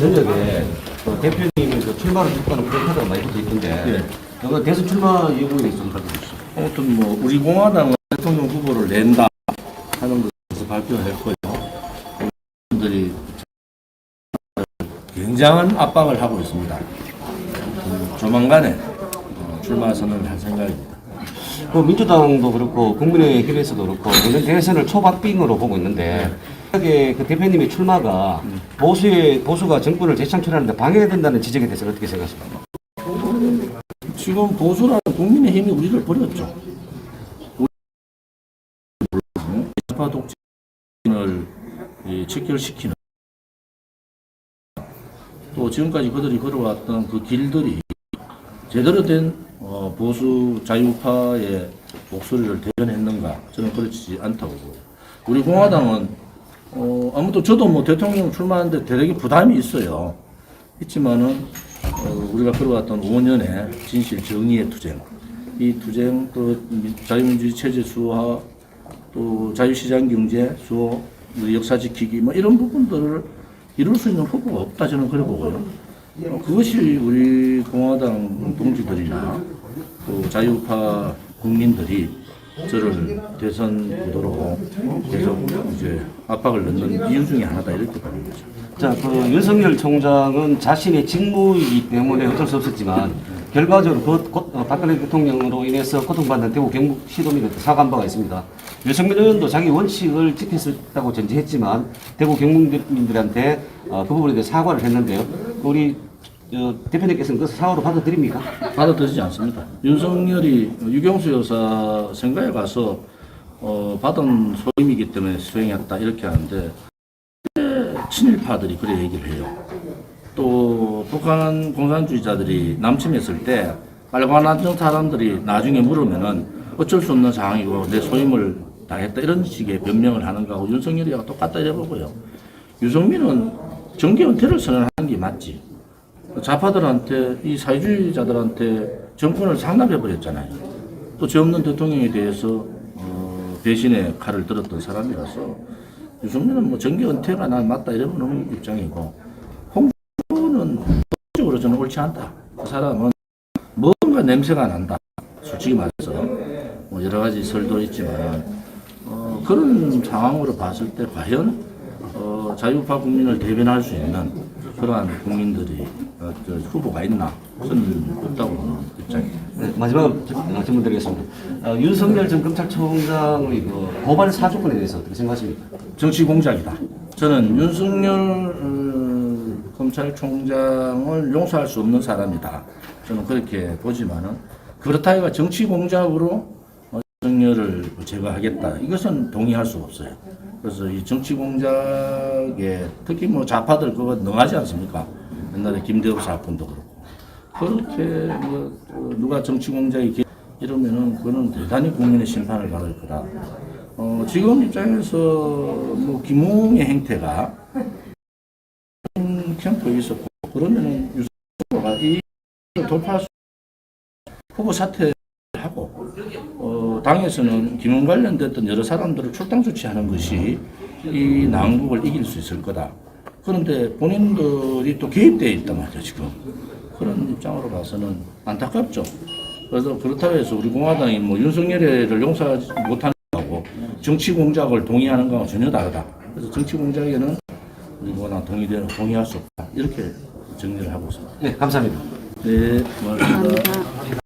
전역에 그 대표님이 그 출마를 했다는 그런 카드가 많이 붙어 있던데 그 대선 출마 있어서 가지고 있어. 아무튼 뭐 우리 공화당은 대통령 후보를 낸다 하는 것을 발표했고요. 분들이 굉장한 압박을 하고 있습니다. 조만간에 어, 출마 선언을 할 생각입니다. 그 민주당도 그렇고 국민의힘에서도 그렇고 대선을 초박빙으로 보고 있는데 만약에 그 대표님의 출마가 보수의 보수가 정권을 재창출하는데 방해된다는 지적에 대해서 어떻게 생각하십니까? 지금 보수라는 국민의힘이 우리를 버렸죠. 좌파 이 직결시키는 또 지금까지 그들이 걸어왔던 그 길들이 제대로 된 어, 보수 자유파의 목소리를 대변했는가 저는 그렇지 않다고 보고 우리 공화당은 어, 아무튼 저도 뭐 대통령 출마하는데 대단히 부담이 있어요. 있지만은 어, 우리가 걸어왔던 5년의 진실 정의의 투쟁, 이 투쟁 또 미- 자유민주주의 체제 수호와 또 자유시장 경제 수호, 우리 역사 지키기 뭐 이런 부분들을 이룰 수 있는 후보가 없다 저는 그래 보고요. 어, 그것이 우리 공화당 동지들이나 또 자유파 국민들이 저를 대선 구도로 계속 이제 압박을 넣는 이유 중에 하나다 이렇게 보는 거죠. 자, 그 윤석열 총장은 자신의 직무이기 때문에 어쩔 수 없었지만 결과적으로 그 고- 어, 박근혜 대통령으로 인해서 고통받는 대구 경북 시도민한테 사과한 바가 있습니다. 윤석열 의원도 자기 원칙을 지켰다고 전제했지만 대구 경북민들한테 어, 그 부분에 대해 사과를 했는데요. 우리 어, 대표님께서는 그 사과로 받아들입니까? 받아들이지 않습니다. 윤석열이 유경수 여사 생가에 가서 어, 받은 소임이기 때문에 수행했다 이렇게 하는데 왜 친일파들이 그래 얘기를 해요. 또 북한 공산주의자들이 남침했을 때 빨관안정 사람들이 나중에 물으면은 어쩔 수 없는 상황이고 내 소임을 당했다 이런 식의 변명을 하는 거하고 윤석열이하고 똑같다 이래 보고요. 유승민은 정계 은퇴를 선언하는 게 맞지. 좌파들한테 이 사회주의자들한테 정권을 상납해 버렸잖아요. 또 죄 없는 대통령에 대해서 어, 배신의 칼을 들었던 사람이라서 유승민은 뭐 정계 은퇴가 난 맞다 이러는 입장이고 홍준표는 적으로 저는 옳지 않다. 그 사람은 뭔가 냄새가 난다. 솔직히 말해서 뭐 여러 가지 설도 있지만 어, 그런 상황으로 봤을 때 과연 어, 자유파 국민을 대변할 수 있는 그러한 국민들이 어, 저 후보가 있나? 저는 없다고 보는 입장입니다. 네, 마지막으로 질- 어, 질문 드리겠습니다. 어, 윤석열 전 검찰총장의 그 고발 사주권에 대해서 어떻게 생각하십니까? 정치 공작이다. 저는 윤석열 어, 검찰총장을 용서할 수 없는 사람이다. 저는 그렇게 보지만은 그렇다 해가 정치 공작으로 어, 윤석열을 제거하겠다. 이것은 동의할 수 없어요. 그래서 이 정치 공작에 특히 뭐 좌파들 그거 능하지 않습니까? 옛날에 김대호 사건도 그렇고 그렇게 뭐 어, 누가 정치 공작이 개- 이러면은 그거는 대단히 국민의 심판을 받을 거다. 어, 지금 입장에서 뭐 김웅의 행태가 캠프에 있었고 그러면은 후보가 이 돌파할 수 후보 사퇴하고 어, 당에서는 김웅 관련됐던 여러 사람들을 출당 조치하는 것이 이 난국을 이길 수 있을 거다. 그런데 본인들이 또 개입되어 있단 말이죠 지금 그런 입장으로 봐서는 안타깝죠. 그래서 그렇다고 해서 우리 공화당이 뭐 윤석열을 용서하지 못하는 거하고 정치 공작을 동의하는 거하고 전혀 다르다. 그래서 정치 공작에는 우리 공화당 동의되 동의할 수 없다. 이렇게 정리를 하고 있습니다. 네, 감사합니다. 네, 고맙습니다. 감사합니다.